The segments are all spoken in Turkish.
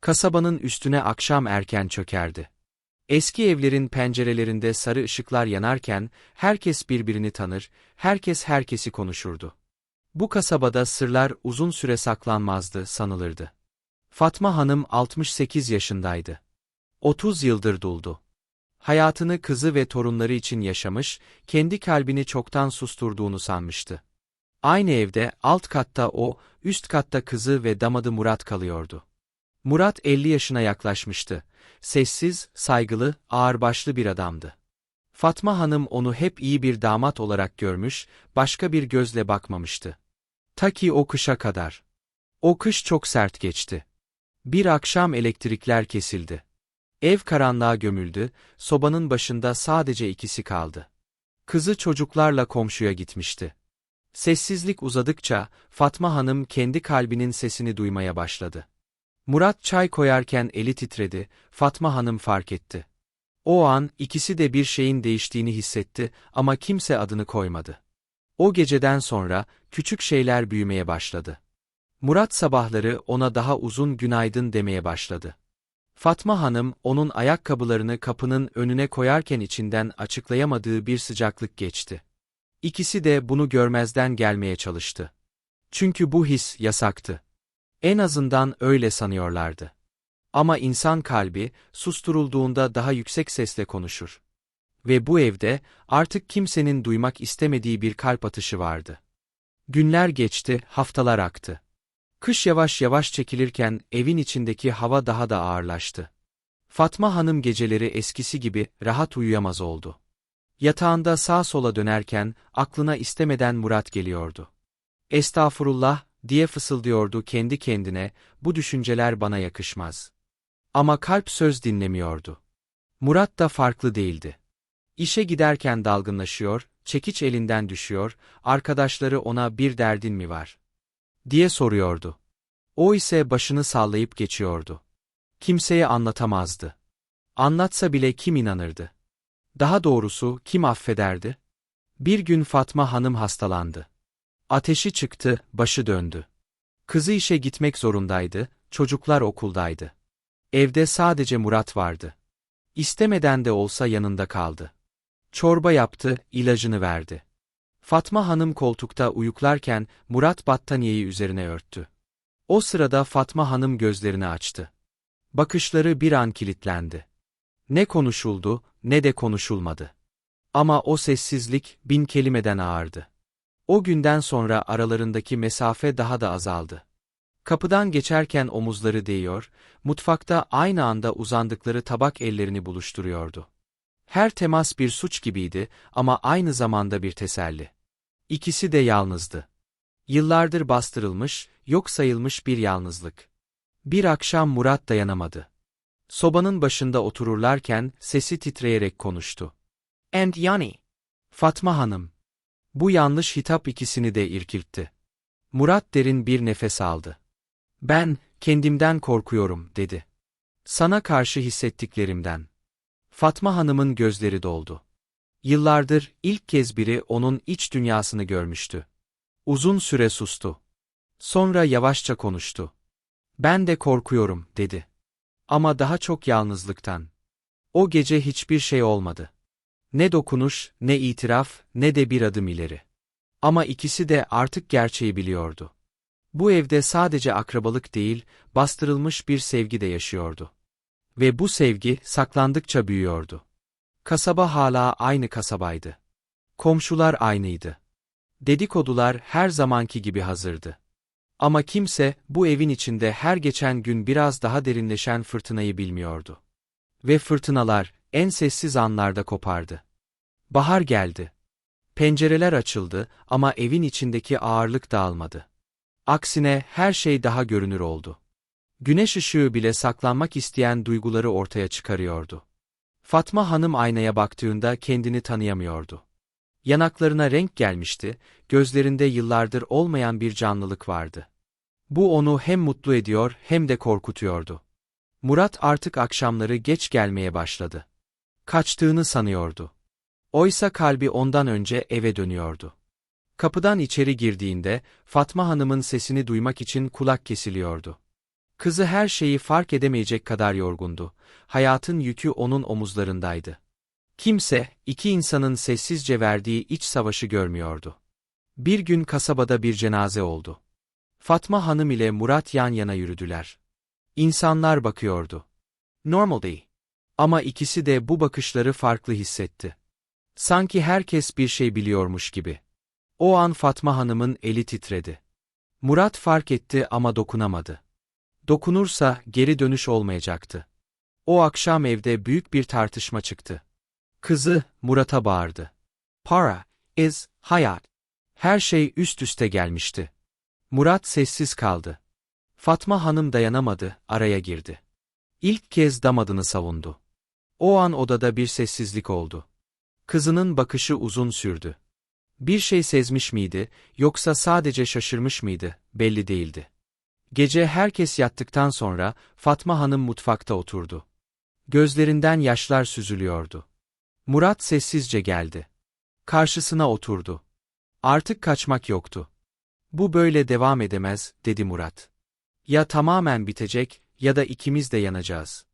Kasabanın üstüne akşam erken çökerdi. Eski evlerin pencerelerinde sarı ışıklar yanarken, herkes birbirini tanır, herkes herkesi konuşurdu. Bu kasabada sırlar uzun süre saklanmazdı sanılırdı. Fatma Hanım 68 yaşındaydı. 30 yıldır duldu. Hayatını kızı ve torunları için yaşamış, kendi kalbini çoktan susturduğunu sanmıştı. Aynı evde, alt katta o, üst katta kızı ve damadı Murat kalıyordu. Murat 50 yaşına yaklaşmıştı. Sessiz, saygılı, ağırbaşlı bir adamdı. Fatma Hanım onu hep iyi bir damat olarak görmüş, başka bir gözle bakmamıştı. Ta ki o kışa kadar. O kış çok sert geçti. Bir akşam elektrikler kesildi. Ev karanlığa gömüldü, sobanın başında sadece ikisi kaldı. Kızı çocuklarla komşuya gitmişti. Sessizlik uzadıkça Fatma Hanım kendi kalbinin sesini duymaya başladı. Murat çay koyarken eli titredi, Fatma Hanım fark etti. O an ikisi de bir şeyin değiştiğini hissetti ama kimse adını koymadı. O geceden sonra küçük şeyler büyümeye başladı. Murat sabahları ona daha uzun günaydın demeye başladı. Fatma Hanım onun ayakkabılarını kapının önüne koyarken içinden açıklayamadığı bir sıcaklık geçti. İkisi de bunu görmezden gelmeye çalıştı. Çünkü bu his yasaktı. En azından öyle sanıyorlardı. Ama insan kalbi, susturulduğunda daha yüksek sesle konuşur. Ve bu evde, artık kimsenin duymak istemediği bir kalp atışı vardı. Günler geçti, haftalar aktı. Kış yavaş yavaş çekilirken evin içindeki hava daha da ağırlaştı. Fatma Hanım geceleri eskisi gibi rahat uyuyamaz oldu. Yatağında sağ sola dönerken aklına istemeden Murat geliyordu. Estağfurullah, diye fısıldıyordu kendi kendine, bu düşünceler bana yakışmaz. Ama kalp söz dinlemiyordu. Murat da farklı değildi. İşe giderken dalgınlaşıyor, çekiç elinden düşüyor, arkadaşları ona bir derdin mi var? diye soruyordu. O ise başını sallayıp geçiyordu. Kimseye anlatamazdı. Anlatsa bile kim inanırdı? Daha doğrusu kim affederdi? Bir gün Fatma Hanım hastalandı. Ateşi çıktı, başı döndü. Kızı işe gitmek zorundaydı, çocuklar okuldaydı. Evde sadece Murat vardı. İstemeden de olsa yanında kaldı. Çorba yaptı, ilacını verdi. Fatma Hanım koltukta uyuklarken Murat battaniyeyi üzerine örttü. O sırada Fatma Hanım gözlerini açtı. Bakışları bir an kilitlendi. Ne konuşuldu, ne de konuşulmadı. Ama o sessizlik bin kelimeden ağırdı. O günden sonra aralarındaki mesafe daha da azaldı. Kapıdan geçerken omuzları değiyor, mutfakta aynı anda uzandıkları tabak ellerini buluşturuyordu. Her temas bir suç gibiydi ama aynı zamanda bir teselli. İkisi de yalnızdı. Yıllardır bastırılmış, yok sayılmış bir yalnızlık. Bir akşam Murat dayanamadı. Sobanın başında otururlarken sesi titreyerek konuştu. And yani? Fatma Hanım. Bu yanlış hitap ikisini de irkiltti. Murat derin bir nefes aldı. Ben, kendimden korkuyorum, dedi. Sana karşı hissettiklerimden. Fatma Hanım'ın gözleri doldu. Yıllardır ilk kez biri onun iç dünyasını görmüştü. Uzun süre sustu. Sonra yavaşça konuştu. Ben de korkuyorum, dedi. Ama daha çok yalnızlıktan. O gece hiçbir şey olmadı. Ne dokunuş, ne itiraf, ne de bir adım ileri. Ama ikisi de artık gerçeği biliyordu. Bu evde sadece akrabalık değil, bastırılmış bir sevgi de yaşıyordu. Ve bu sevgi saklandıkça büyüyordu. Kasaba hala aynı kasabaydı. Komşular aynıydı. Dedikodular her zamanki gibi hazırdı. Ama kimse bu evin içinde her geçen gün biraz daha derinleşen fırtınayı bilmiyordu. Ve fırtınalar en sessiz anlarda kopardı. Bahar geldi. Pencereler açıldı ama evin içindeki ağırlık dağılmadı. Aksine her şey daha görünür oldu. Güneş ışığı bile saklanmak isteyen duyguları ortaya çıkarıyordu. Fatma Hanım aynaya baktığında kendini tanıyamıyordu. Yanaklarına renk gelmişti, gözlerinde yıllardır olmayan bir canlılık vardı. Bu onu hem mutlu ediyor hem de korkutuyordu. Murat artık akşamları geç gelmeye başladı. Kaçtığını sanıyordu. Oysa kalbi ondan önce eve dönüyordu. Kapıdan içeri girdiğinde Fatma Hanım'ın sesini duymak için kulak kesiliyordu. Kızı her şeyi fark edemeyecek kadar yorgundu. Hayatın yükü onun omuzlarındaydı. Kimse, iki insanın sessizce verdiği iç savaşı görmüyordu. Bir gün kasabada bir cenaze oldu. Fatma Hanım ile Murat yan yana yürüdüler. İnsanlar bakıyordu. Normaldy. Ama ikisi de bu bakışları farklı hissetti. Sanki herkes bir şey biliyormuş gibi. O an Fatma Hanım'ın eli titredi. Murat fark etti ama dokunamadı. Dokunursa geri dönüş olmayacaktı. O akşam evde büyük bir tartışma çıktı. Kızı Murat'a bağırdı. Para, is, hayat. Her şey üst üste gelmişti. Murat sessiz kaldı. Fatma Hanım dayanamadı, araya girdi. İlk kez damadını savundu. O an odada bir sessizlik oldu. Kızının bakışı uzun sürdü. Bir şey sezmiş miydi, yoksa sadece şaşırmış mıydı, belli değildi. Gece herkes yattıktan sonra Fatma Hanım mutfakta oturdu. Gözlerinden yaşlar süzülüyordu. Murat sessizce geldi. Karşısına oturdu. Artık kaçmak yoktu. Bu böyle devam edemez, dedi Murat. Ya tamamen bitecek ya da ikimiz de yanacağız.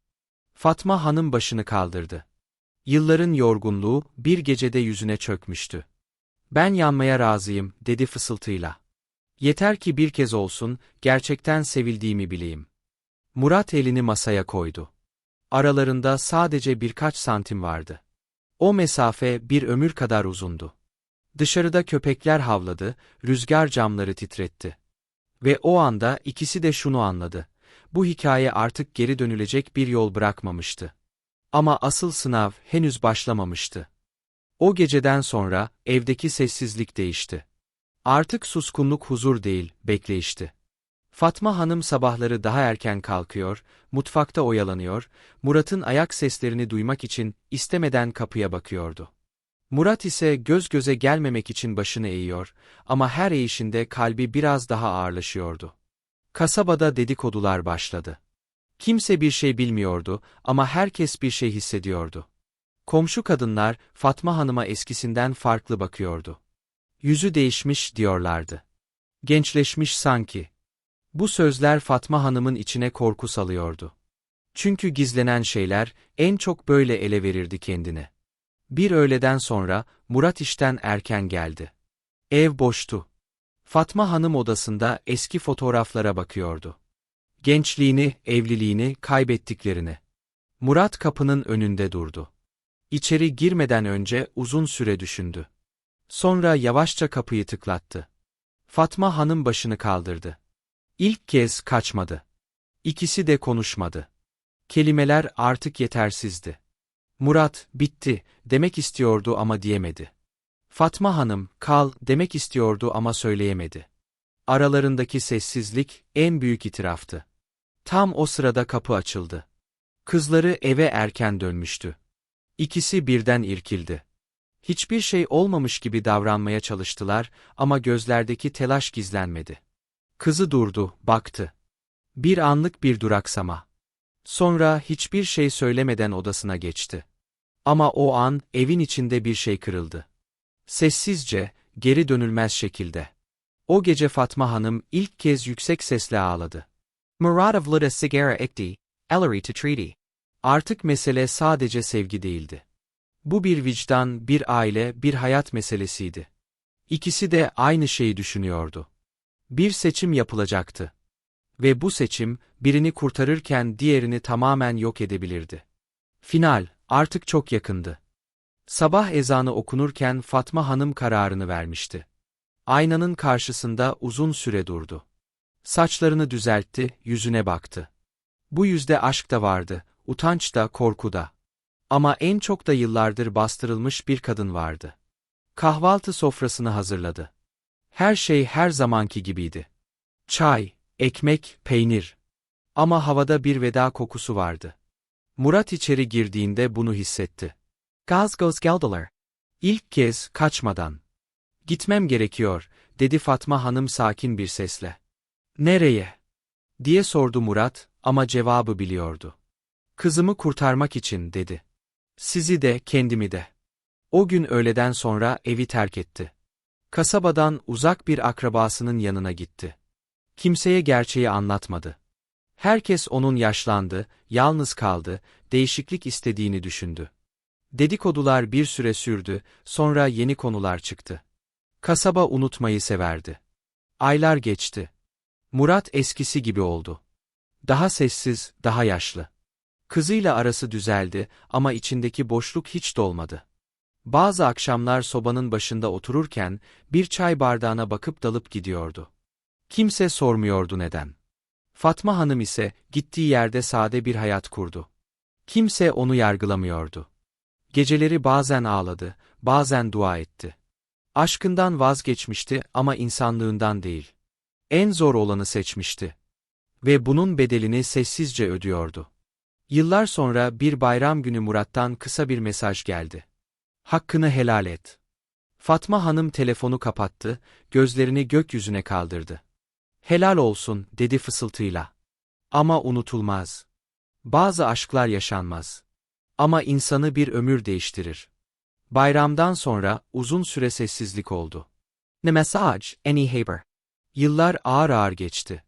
Fatma Hanım başını kaldırdı. Yılların yorgunluğu bir gecede yüzüne çökmüştü. Ben yanmaya razıyım, dedi fısıltıyla. Yeter ki bir kez olsun, gerçekten sevildiğimi bileyim. Murat elini masaya koydu. Aralarında sadece birkaç santim vardı. O mesafe bir ömür kadar uzundu. Dışarıda köpekler havladı, rüzgar camları titretti. Ve o anda ikisi de şunu anladı. Bu hikaye artık geri dönülecek bir yol bırakmamıştı. Ama asıl sınav henüz başlamamıştı. O geceden sonra evdeki sessizlik değişti. Artık suskunluk huzur değil, bekleyişti. Fatma Hanım sabahları daha erken kalkıyor, mutfakta oyalanıyor, Murat'ın ayak seslerini duymak için istemeden kapıya bakıyordu. Murat ise göz göze gelmemek için başını eğiyor ama her eğişinde kalbi biraz daha ağırlaşıyordu. Kasabada dedikodular başladı. Kimse bir şey bilmiyordu ama herkes bir şey hissediyordu. Komşu kadınlar Fatma Hanım'a eskisinden farklı bakıyordu. Yüzü değişmiş diyorlardı. Gençleşmiş sanki. Bu sözler Fatma Hanım'ın içine korku salıyordu. Çünkü gizlenen şeyler en çok böyle ele verirdi kendini. Bir öğleden sonra Murat işten erken geldi. Ev boştu. Fatma Hanım odasında eski fotoğraflara bakıyordu. Gençliğini, evliliğini, kaybettiklerini. Murat kapının önünde durdu. İçeri girmeden önce uzun süre düşündü. Sonra yavaşça kapıyı tıklattı. Fatma Hanım başını kaldırdı. İlk kez kaçmadı. İkisi de konuşmadı. Kelimeler artık yetersizdi. Murat, bitti, demek istiyordu ama diyemedi. Fatma Hanım, kal, demek istiyordu ama söyleyemedi. Aralarındaki sessizlik, en büyük itiraftı. Tam o sırada kapı açıldı. Kızları eve erken dönmüştü. İkisi birden irkildi. Hiçbir şey olmamış gibi davranmaya çalıştılar ama gözlerdeki telaş gizlenmedi. Kızı durdu, baktı. Bir anlık bir duraksama. Sonra hiçbir şey söylemeden odasına geçti. Ama o an evin içinde bir şey kırıldı. Sessizce, geri dönülmez şekilde. O gece Fatma Hanım ilk kez yüksek sesle ağladı. Murat avlada sigara ekti, Ellery to treaty. Artık mesele sadece sevgi değildi. Bu bir vicdan, bir aile, bir hayat meselesiydi. İkisi de aynı şeyi düşünüyordu. Bir seçim yapılacaktı. Ve bu seçim, birini kurtarırken diğerini tamamen yok edebilirdi. Final, artık çok yakındı. Sabah ezanı okunurken Fatma Hanım kararını vermişti. Aynanın karşısında uzun süre durdu. Saçlarını düzeltti, yüzüne baktı. Bu yüzde aşk da vardı, utanç da, korku da. Ama en çok da yıllardır bastırılmış bir kadın vardı. Kahvaltı sofrasını hazırladı. Her şey her zamanki gibiydi. Çay, ekmek, peynir. Ama havada bir veda kokusu vardı. Murat içeri girdiğinde bunu hissetti. Gaz göz geldiler. İlk kez kaçmadan. Gitmem gerekiyor, dedi Fatma Hanım sakin bir sesle. Nereye? diye sordu Murat ama cevabı biliyordu. Kızımı kurtarmak için dedi. Sizi de kendimi de. O gün öğleden sonra evi terk etti. Kasabadan uzak bir akrabasının yanına gitti. Kimseye gerçeği anlatmadı. Herkes onun yaşlandı, yalnız kaldı, değişiklik istediğini düşündü. Dedikodular bir süre sürdü, sonra yeni konular çıktı. Kasaba unutmayı severdi. Aylar geçti. Murat eskisi gibi oldu. Daha sessiz, daha yaşlı. Kızıyla arası düzeldi ama içindeki boşluk hiç dolmadı. Bazı akşamlar sobanın başında otururken bir çay bardağına bakıp dalıp gidiyordu. Kimse sormuyordu neden. Fatma Hanım ise gittiği yerde sade bir hayat kurdu. Kimse onu yargılamıyordu. Geceleri bazen ağladı, bazen dua etti. Aşkından vazgeçmişti ama insanlığından değil. En zor olanı seçmişti. Ve bunun bedelini sessizce ödüyordu. Yıllar sonra bir bayram günü Murat'tan kısa bir mesaj geldi. Hakkını helal et. Fatma Hanım telefonu kapattı, gözlerini gökyüzüne kaldırdı. Helal olsun, dedi fısıltıyla. Ama unutulmaz. Bazı aşklar yaşanmaz. Ama insanı bir ömür değiştirir. Bayramdan sonra uzun süre sessizlik oldu. Ne mesaj, any haber. Yıllar ağır ağır geçti.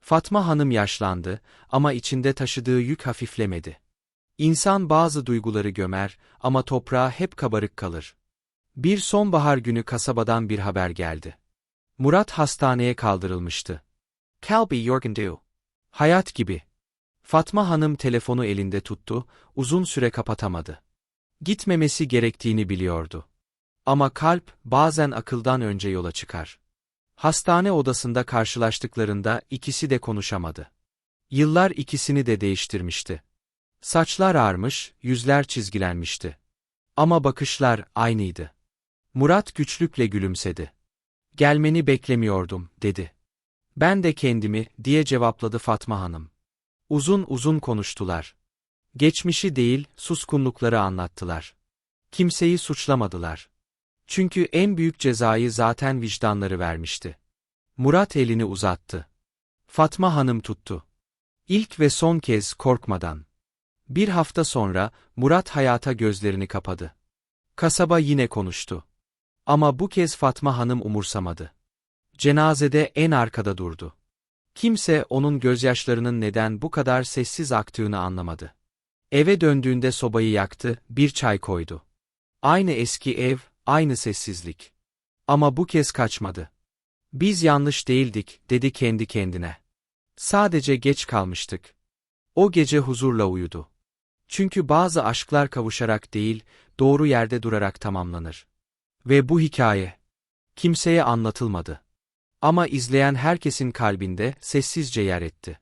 Fatma Hanım yaşlandı ama içinde taşıdığı yük hafiflemedi. İnsan bazı duyguları gömer ama toprağa hep kabarık kalır. Bir sonbahar günü kasabadan bir haber geldi. Murat hastaneye kaldırılmıştı. Kalbi yorgundu. Hayat gibi. Fatma Hanım telefonu elinde tuttu, uzun süre kapatamadı. Gitmemesi gerektiğini biliyordu. Ama kalp bazen akıldan önce yola çıkar. Hastane odasında karşılaştıklarında ikisi de konuşamadı. Yıllar ikisini de değiştirmişti. Saçlar ağarmış, yüzler çizgilenmişti. Ama bakışlar aynıydı. Murat güçlükle gülümsedi. Gelmeni beklemiyordum, dedi. Ben de kendimi, diye cevapladı Fatma Hanım. Uzun uzun konuştular. Geçmişi değil, suskunlukları anlattılar. Kimseyi suçlamadılar. Çünkü en büyük cezayı zaten vicdanları vermişti. Murat elini uzattı. Fatma Hanım tuttu. İlk ve son kez korkmadan. Bir hafta sonra Murat hayata gözlerini kapadı. Kasaba yine konuştu. Ama bu kez Fatma Hanım umursamadı. Cenazede en arkada durdu. Kimse onun gözyaşlarının neden bu kadar sessiz aktığını anlamadı. Eve döndüğünde sobayı yaktı, bir çay koydu. Aynı eski ev, aynı sessizlik. Ama bu kez kaçmadı. Biz yanlış değildik, dedi kendi kendine. Sadece geç kalmıştık. O gece huzurla uyudu. Çünkü bazı aşklar kavuşarak değil, doğru yerde durarak tamamlanır. Ve bu hikaye kimseye anlatılmadı. Ama izleyen herkesin kalbinde sessizce yer etti.